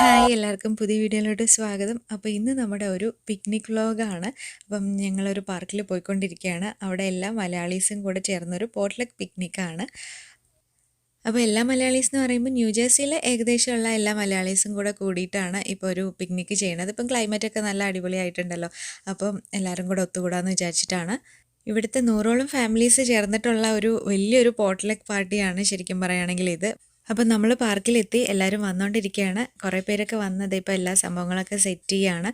Hi എല്ലാവർക്കും പുതിയ വീഡിയോയിലോട്ട് സ്വാഗതം. അപ്പോൾ ഇന്ന് നമ്മുടെ ഒരു പിക്നിക് വ്ലോഗാണ് അപ്പം ഞങ്ങളൊരു പാർക്കിൽ പോയിക്കൊണ്ടിരിക്കുകയാണ്. അവിടെ എല്ലാ മലയാളീസും കൂടെ ചേർന്നൊരു പോട്ട്ലക് പിക്നിക്കാണ് അപ്പോൾ എല്ലാ മലയാളീസ് എന്ന് പറയുമ്പോൾ ന്യൂജേഴ്സിയിലെ ഏകദേശമുള്ള എല്ലാ മലയാളീസും കൂടെ കൂടിയിട്ടാണ് ഇപ്പോൾ ഒരു പിക്നിക്ക് ചെയ്യുന്നത്. ഇപ്പം ക്ലൈമറ്റൊക്കെ നല്ല അടിപൊളിയായിട്ടുണ്ടല്ലോ. അപ്പം എല്ലാവരും കൂടെ ഒത്തുകൂടാന്ന് വിചാരിച്ചിട്ടാണ്. ഇവിടുത്തെ നൂറോളം ഫാമിലീസ് ചേർന്നിട്ടുള്ള ഒരു വലിയൊരു പോട്ട്ലെക് പാർട്ടിയാണ് ശരിക്കും പറയുകയാണെങ്കിൽ ഇത്. അപ്പം നമ്മൾ പാർക്കിലെത്തി എല്ലാവരും വന്നുകൊണ്ടിരിക്കുകയാണ് കുറേ പേരൊക്കെ വന്നത് ഇപ്പോൾ എല്ലാ സംഭവങ്ങളൊക്കെ സെറ്റ് ചെയ്യാണ്.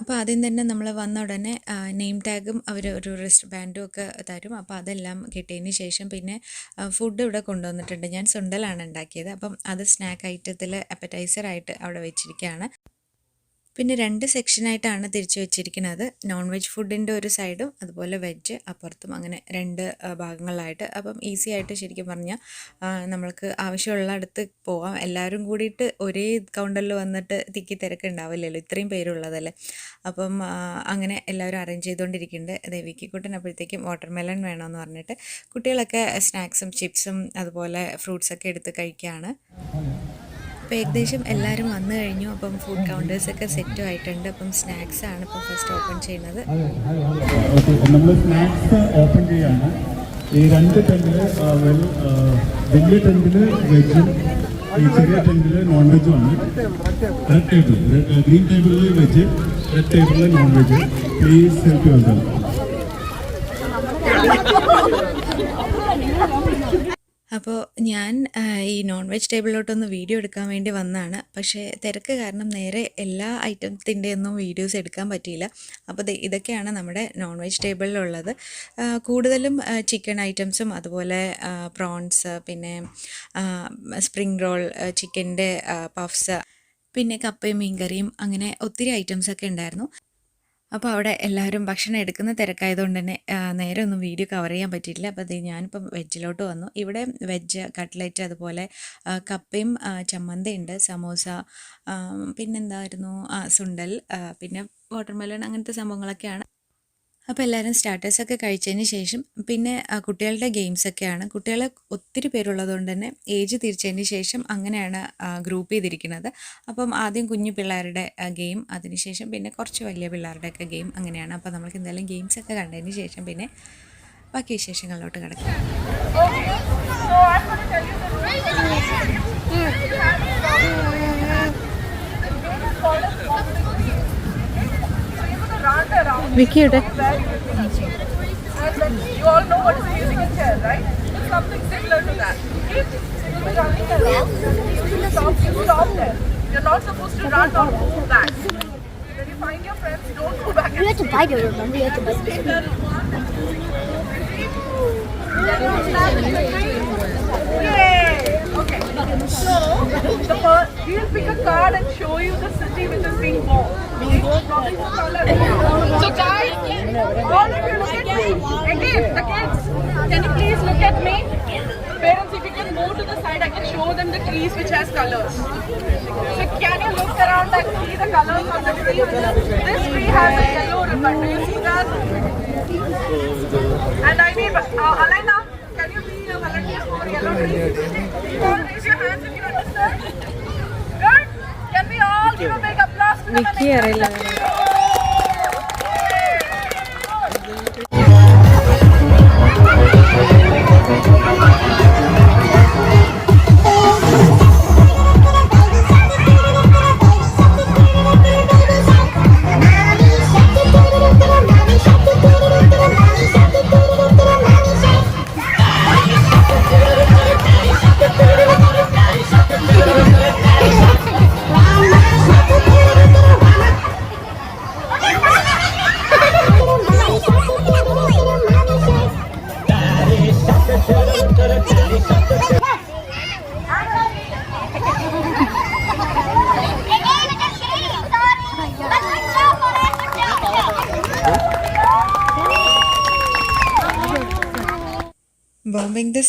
അപ്പോൾ ആദ്യം തന്നെ നമ്മൾ വന്ന ഉടനെ നെയിം ടാഗും അവർ ഒരു റിസ്റ്റ് ബാൻഡും ഒക്കെ തരും. അപ്പോൾ അതെല്ലാം കിട്ടിയതിന് ശേഷം പിന്നെ ഫുഡ് ഇവിടെ കൊണ്ടുവന്നിട്ടുണ്ട്. ഞാൻ സുണ്ടലാണ് ഉണ്ടാക്കിയത്. അപ്പം അത് സ്നാക്ക് ഐറ്റത്തിൽ അപ്പറ്റൈസറായിട്ട് അവിടെ വെച്ചിരിക്കുകയാണ്. പിന്നെ രണ്ട് സെക്ഷനായിട്ടാണ് തിരിച്ചു വെച്ചിരിക്കുന്നത്. നോൺ വെജ് ഫുഡിന്റെ ഒരു സൈഡും അതുപോലെ വെജ് അപ്പുറത്തും അങ്ങനെ രണ്ട് ഭാഗങ്ങളിലായിട്ട് അപ്പം ഈസി ആയിട്ട് ശരിക്കും പറഞ്ഞാൽ നമ്മൾക്ക് ആവശ്യമുള്ള അടുത്ത് പോവാം. എല്ലാവരും കൂടിയിട്ട് ഒരേ കൗണ്ടറിൽ വന്നിട്ട് തിക്കി തിരക്ക് ഉണ്ടാവില്ലല്ലോ ഇത്രയും പേരുള്ളതല്ലേ? അപ്പം അങ്ങനെ എല്ലാവരും അറേഞ്ച് ചെയ്തുകൊണ്ടിരിക്കുന്നുണ്ട് ദേവിക്കുട്ടൻ അപ്പോഴത്തേക്കും വാട്ടർ മെലൺ വേണമെന്ന് പറഞ്ഞിട്ട് കുട്ടികളൊക്കെ സ്നാക്സും ചിപ്സും അതുപോലെ ഫ്രൂട്ട്സൊക്കെ എടുത്ത് കഴിക്കുകയാണ് അപ്പോൾ ഏകദേശം എല്ലാവരും വന്നു കഴിഞ്ഞു. അപ്പം ഫുഡ് കൗണ്ടേഴ്സൊക്കെ സെറ്റ് ആയിട്ടുണ്ട്. അപ്പം സ്നാക്സ് ആണ് ഇപ്പം ഫസ്റ്റ് ഓപ്പൺ ചെയ്യുന്നത്. നമ്മൾ സ്നാക്സ് ഓപ്പൺ ചെയ്യാണ് ഈ രണ്ട് ടെന്റിൽ വലിയ ടെന്റിൽ വെജും ഈ ചെറിയ ടെന്റിൽ നോൺ വെജും ആണ്. റെഡ് ടേബിൾ ഗ്രീൻ ടേബിളിൽ വെജ് റെഡ് ടേബിളിൽ non veg please help yourself അപ്പോൾ ഞാൻ ഈ നോൺ വെജ് ടേബിളിലോട്ടൊന്ന് വീഡിയോ എടുക്കാൻ വേണ്ടി വന്നതാണ് പക്ഷേ തിരക്ക് കാരണം നേരെ എല്ലാ ഐറ്റത്തിന്റെ ഒന്നും വീഡിയോസ് എടുക്കാൻ പറ്റിയില്ല. അപ്പോൾ ഇതൊക്കെയാണ് നമ്മുടെ നോൺ വെജ് ടേബിളിലുള്ളത് ആ, കൂടുതലും ചിക്കൻ ഐറ്റംസും അതുപോലെ പ്രോൺസ് പിന്നെ സ്പ്രിംഗ് റോൾ ചിക്കന്റെ പഫ്സ് പിന്നെ കപ്പയും മീൻകറിയും അങ്ങനെ ഒത്തിരി ഐറ്റംസൊക്കെ ഉണ്ടായിരുന്നു. അപ്പോൾ അവിടെ എല്ലാവരും ഭക്ഷണം എടുക്കുന്ന തിരക്കായതുകൊണ്ട് തന്നെ നേരെ ഒന്നും വീഡിയോ കവർ ചെയ്യാൻ പറ്റിയിട്ടില്ല. അപ്പോൾ അത് ഞാനിപ്പം വെജിലോട്ട് വന്നു. ഇവിടെ വെജ് കട്ട്ലറ്റ് അതുപോലെ കപ്പയും ചമ്മന്തി ഉണ്ട് സമോസ പിന്നെന്തായിരുന്നു? സുണ്ടൽ പിന്നെ വാട്ടർമെലൺ അങ്ങനത്തെ സംഭവങ്ങളൊക്കെയാണ്. അപ്പോൾ എല്ലാവരും സ്റ്റാർട്ടേഴ്സൊക്കെ കഴിച്ചതിന് ശേഷം പിന്നെ കുട്ടികളുടെ ഗെയിംസൊക്കെയാണ് കുട്ടികളെ ഒത്തിരി പേരുള്ളതുകൊണ്ട് തന്നെ ഏജ് തിരിച്ചതിന് ശേഷം അങ്ങനെയാണ് ഗ്രൂപ്പ് ചെയ്തിരിക്കുന്നത്. അപ്പം ആദ്യം കുഞ്ഞു പിള്ളേരുടെ ഗെയിം അതിനുശേഷം പിന്നെ കുറച്ച് വലിയ പിള്ളേരുടെയൊക്കെ ഗെയിം അങ്ങനെയാണ്. അപ്പോൾ നമുക്ക് എന്തായാലും ഗെയിംസൊക്കെ കണ്ടതിന് ശേഷം പിന്നെ ബാക്കി വിശേഷങ്ങളിലോട്ട് കിടക്കാം. Thank you Vicky, you all know what is music and chair, right? It's something similar to that. You're not supposed to run or move back. When you find your friends, don't go back. You have to bite it, remember? You have to bite it. Yay! Okay. So, the first, we'll pick a card and show you the city which is being bombed. So, guys, all of you look at me. Again, the kids, can you please look at me? Parents, if you can move to the side, I can show them the trees which has colors. So, can you look around and see the colors of the tree? This tree has a yellow ribbon. Do you see that? And I mean, uh, Alina, can you be a volunteer for yellow tree? Raise your hands if you understand. Good. Can we all give a വിക്കി അറിയില്ല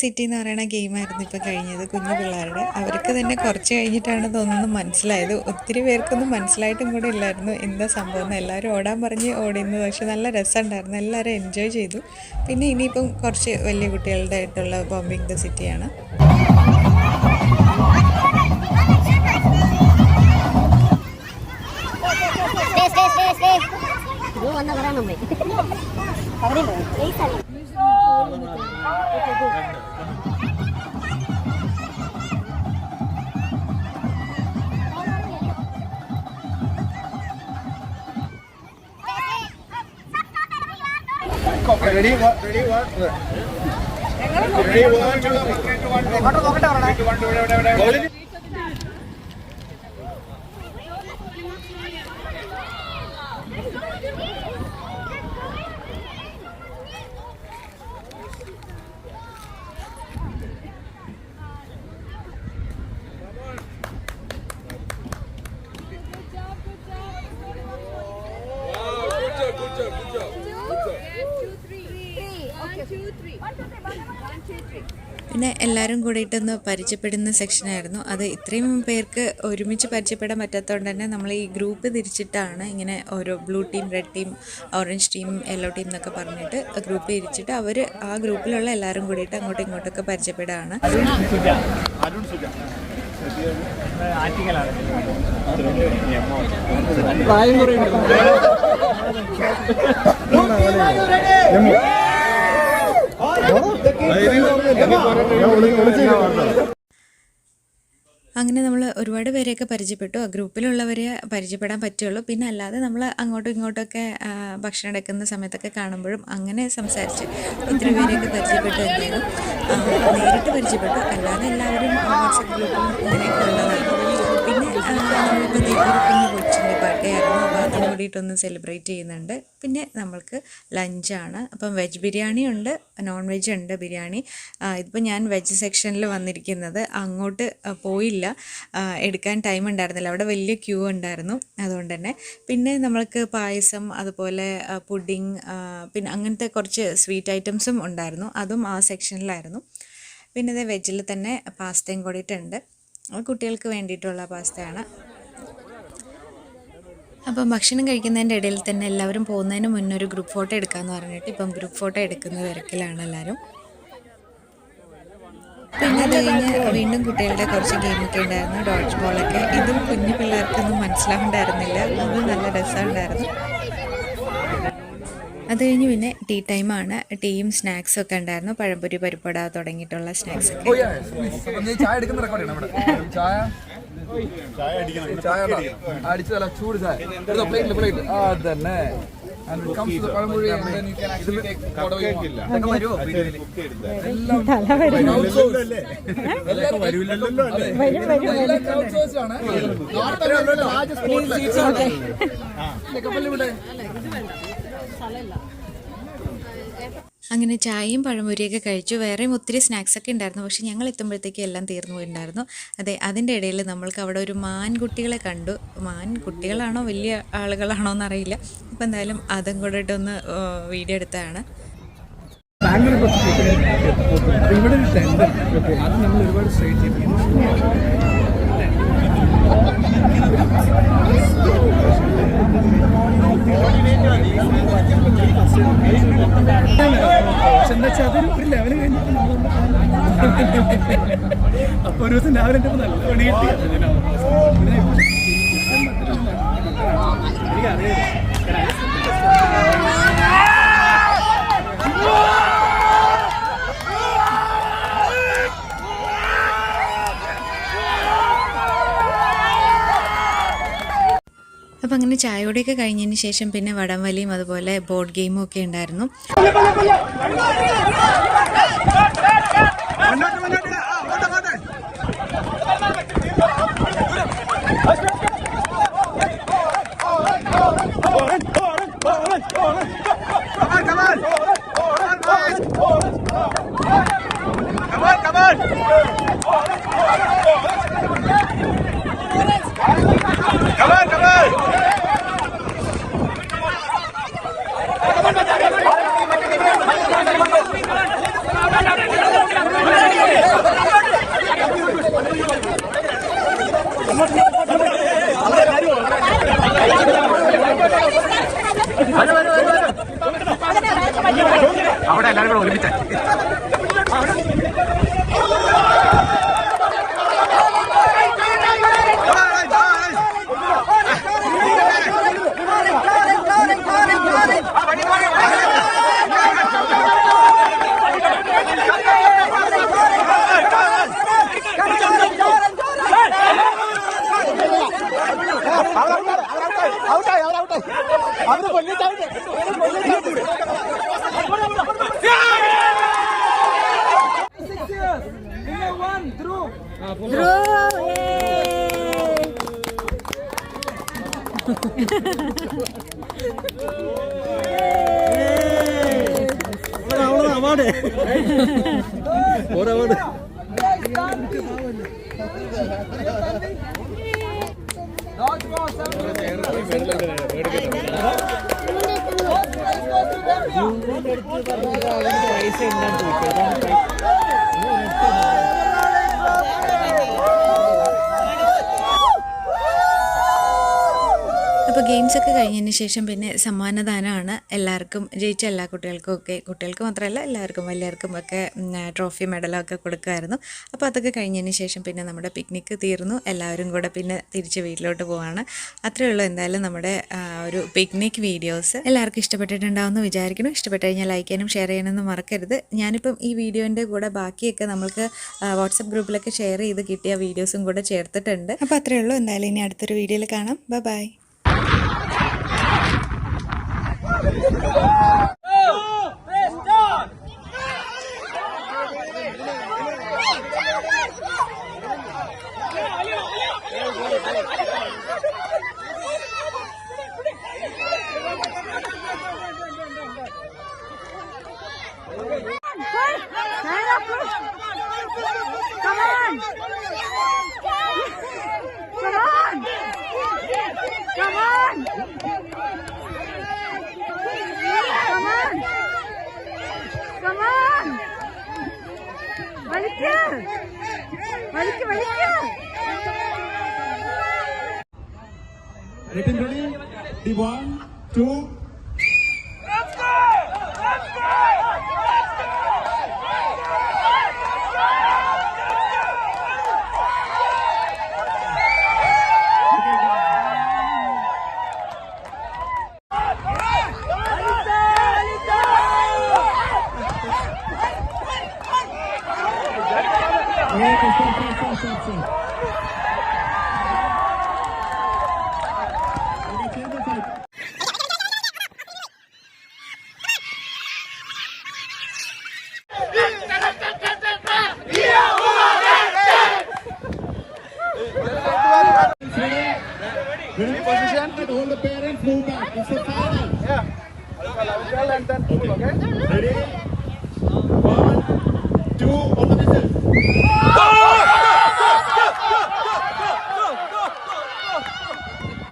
city എന്ന് പറയുന്ന ഗെയിമായിരുന്നു ഇപ്പോൾ കഴിഞ്ഞത് കുഞ്ഞു പിള്ളേരുടെ. അവർക്ക് തന്നെ കുറച്ച് കഴിഞ്ഞിട്ടാണ് തോന്നുന്നത് മനസ്സിലായത്. ഒത്തിരി പേർക്കൊന്നും മനസ്സിലായിട്ടും കൂടെ ഇല്ലായിരുന്നു. എന്താ സംഭവം എന്ന് എല്ലാവരും ഓടാൻ പറഞ്ഞ് ഓടിയിരുന്നു. പക്ഷെ നല്ല രസമുണ്ടായിരുന്നു. എല്ലാവരും എൻജോയ് ചെയ്തു. പിന്നെ ഇനിയിപ്പം കുറച്ച് വലിയ കുട്ടികളുടെ ആയിട്ടുള്ള ബോംബിംഗ് ദ സിറ്റിയാണ് stay, stay, stay. ഇത് വന്ന പിന്നെ എല്ലാവരും കൂടിയിട്ടൊന്ന് പരിചയപ്പെടുന്ന സെക്ഷനായിരുന്നു അത് ഇത്രയും പേർക്ക് ഒരുമിച്ച് പരിചയപ്പെടാൻ പറ്റാത്തതുകൊണ്ട് തന്നെ നമ്മൾ ഈ ഗ്രൂപ്പ് തിരിച്ചിട്ടാണ് ഇങ്ങനെ ഓരോ blue team red team orange team yellow team എന്നൊക്കെ പറഞ്ഞിട്ട് ഗ്രൂപ്പ് തിരിച്ചിട്ട് അവർ ആ ഗ്രൂപ്പിലുള്ള എല്ലാവരും കൂടിയിട്ട് അങ്ങോട്ടും ഇങ്ങോട്ടൊക്കെ പരിചയപ്പെടുകയാണ്. അങ്ങനെ നമ്മൾ ഒരുപാട് പേരെയൊക്കെ പരിചയപ്പെട്ടു. ഗ്രൂപ്പിലുള്ളവരെ പരിചയപ്പെടാൻ പറ്റുള്ളൂ. പിന്നെ അല്ലാതെ നമ്മൾ അങ്ങോട്ടും ഇങ്ങോട്ടൊക്കെ ഭക്ഷണം എടുക്കുന്ന സമയത്തൊക്കെ കാണുമ്പോഴും അങ്ങനെ സംസാരിച്ച് ഒത്തിരി പേരെയൊക്കെ പരിചയപ്പെട്ടു തന്നെയാണ് നേരിട്ട് പരിചയപ്പെട്ടു. അല്ലാതെ എല്ലാവരും വാട്സപ്പ് ഗ്രൂപ്പിലും ഇങ്ങനെയൊക്കെ ഉള്ളതാണ്. നമ്മളിപ്പോൾ ദേ ഒരു കുഞ്ഞു കൊച്ചിന്റെ ബർത്ത്ഡേ ആയിരുന്നു അപ്പോൾ അതിന് വേണ്ടിയിട്ടൊന്ന് സെലിബ്രേറ്റ് ചെയ്യുന്നുണ്ട്. പിന്നെ നമ്മൾക്ക് ലഞ്ചാണ് അപ്പം വെജ് ബിരിയാണി ഉണ്ട് നോൺ വെജ് ഉണ്ട് ബിരിയാണി. ഇതിപ്പോൾ ഞാൻ വെജ് സെക്ഷനിൽ വന്നിരിക്കുന്നത്. അങ്ങോട്ട് പോയില്ല. എടുക്കാൻ ടൈം ഉണ്ടായിരുന്നില്ല. അവിടെ വലിയ ക്യൂ ഉണ്ടായിരുന്നു. അതുകൊണ്ട് തന്നെ. പിന്നെ നമ്മൾക്ക് പായസം അതുപോലെ പുഡിങ് പിന്നെ അങ്ങനത്തെ കുറച്ച് സ്വീറ്റ് ഐറ്റംസും ഉണ്ടായിരുന്നു. അതും ആ സെക്ഷനിലായിരുന്നു പിന്നെ ഇത് വെജിൽ തന്നെ പാസ്തയും കൂടിയിട്ടുണ്ട്. അത് കുട്ടികൾക്ക് വേണ്ടിയിട്ടുള്ള പാസ്തയാണ്. അപ്പം ഭക്ഷണം കഴിക്കുന്നതിന്റെ ഇടയിൽ തന്നെ എല്ലാവരും പോകുന്നതിന് മുന്നേ ഒരു ഗ്രൂപ്പ് ഫോട്ടോ എടുക്കാമെന്ന് പറഞ്ഞിട്ട് ഇപ്പം ഗ്രൂപ്പ് ഫോട്ടോ എടുക്കുന്ന തിരക്കിലാണ് എല്ലാവരും. പിന്നെ അത് കഴിഞ്ഞ് വീണ്ടും കുട്ടികളുടെ കുറച്ച് ഗെയിമൊക്കെ ഉണ്ടായിരുന്നു ഡോഡ്ജ് ബോളൊക്കെ ഇതും കുഞ്ഞു പിള്ളേർക്കൊന്നും മനസ്സിലാവുണ്ടായിരുന്നില്ല. അത് നല്ല രസമുണ്ടായിരുന്നു. അത് കഴിഞ്ഞ് പിന്നെ ടീ ടൈമാണ് ടീയും സ്നാക്സും ഒക്കെ ഉണ്ടായിരുന്നു. പഴംപൊരി പരിപ്പട തുടങ്ങിയിട്ടുള്ള സ്നാക്സ് ഒക്കെ. ഓ യെസ് അപ്പം നീ ചായ എടുക്കുന്ന റെക്കോർഡ് ചായ? ചായ ഉണ്ടോ? അടിച്ച് തല ചൂട് ചായ. പ്ലേറ്റിൽ പ്ലേറ്റ് ആ അതന്നെ. And അങ്ങനെ ചായയും പഴംപൊരിയൊക്കെ കഴിച്ചു. വേറെയും ഒത്തിരി സ്നാക്സൊക്കെ ഉണ്ടായിരുന്നു. പക്ഷെ ഞങ്ങൾ എത്തുമ്പോഴത്തേക്ക് എല്ലാം തീർന്നു പോയിട്ടുണ്ടായിരുന്നു. അതെ അതിന്റെ ഇടയിൽ നമ്മൾക്ക് അവിടെ ഒരു മാൻകുട്ടികളെ കണ്ടു. മാൻകുട്ടികളാണോ വലിയ ആളുകളാണോ എന്നറിയില്ല. അപ്പോൾ എന്തായാലും അതും കൂടെ ഇട്ടൊന്ന് വീഡിയോ എടുത്തതാണ്. ഇവിടെ ഒരു ടെൻഡ് അത് നമ്മൾ ഒരുപാട് സ്ട്രേറ്റ് പക്ഷെ എന്താ അതൊരു ഒരു ലെവൽ കഴിഞ്ഞപ്പോൾ അപ്പൊ ഒരു ദിവസം രാവിലെ എന്റെ നല്ല പണി കിട്ടി എനിക്കറിയാം അപ്പം അങ്ങനെ ചായയോടെയൊക്കെ കഴിഞ്ഞതിന് ശേഷം പിന്നെ വടംവലിയും അതുപോലെ ബോർഡ് ഗെയിമും ഒക്കെ ഉണ്ടായിരുന്നു Come on, come on! അവിടെ എല്ലാവരും കൂടെ ഒരുമിച്ച് അപ്പോൾ ഗെയിംസ് ഒക്കെ കഴിഞ്ഞതിന് ശേഷം പിന്നെ സമ്മാനദാനമാണ് എല്ലാവർക്കും ജയിച്ച എല്ലാ കുട്ടികൾക്കും ഒക്കെ. കുട്ടികൾക്ക് മാത്രമല്ല എല്ലാവർക്കും വലിയവർക്കും ഒക്കെ ട്രോഫി ട്രോഫി മെഡലൊക്കെ കൊടുക്കുമായിരുന്നു. അപ്പോൾ അതൊക്കെ കഴിഞ്ഞതിന് ശേഷം പിന്നെ നമ്മുടെ പിക്നിക്ക് തീർന്നു. എല്ലാവരും കൂടെ പിന്നെ തിരിച്ച് വീട്ടിലോട്ട് പോവാണ്. അത്രയേ ഉള്ളൂ എന്തായാലും നമ്മുടെ ഒരു പിക്നിക് വീഡിയോസ് എല്ലാവർക്കും ഇഷ്ടപ്പെട്ടിട്ടുണ്ടാവുമെന്ന് വിചാരിക്കുന്നു. ഇഷ്ടപ്പെട്ട് കഴിഞ്ഞാൽ ലൈക്ക് ചെയ്യാനും ഷെയർ ചെയ്യാനൊന്നും മറക്കരുത്. ഞാനിപ്പം ഈ വീഡിയോന്റെ കൂടെ ബാക്കിയൊക്കെ നമ്മൾക്ക് വാട്സപ്പ് ഗ്രൂപ്പിലൊക്കെ ഷെയർ ചെയ്ത് കിട്ടിയ വീഡിയോസും കൂടെ ചേർത്തിട്ടുണ്ട്. അപ്പോൾ അത്രയേ ഉള്ളൂ. എന്തായാലും ഇനി അടുത്തൊരു വീഡിയോയിൽ കാണാം. Bye Oh! One, two, on the parents move back. It's a final. Yeah. I'll, I'll, I'll, I'll, I'll, I'll, I'll, I'll, Ready?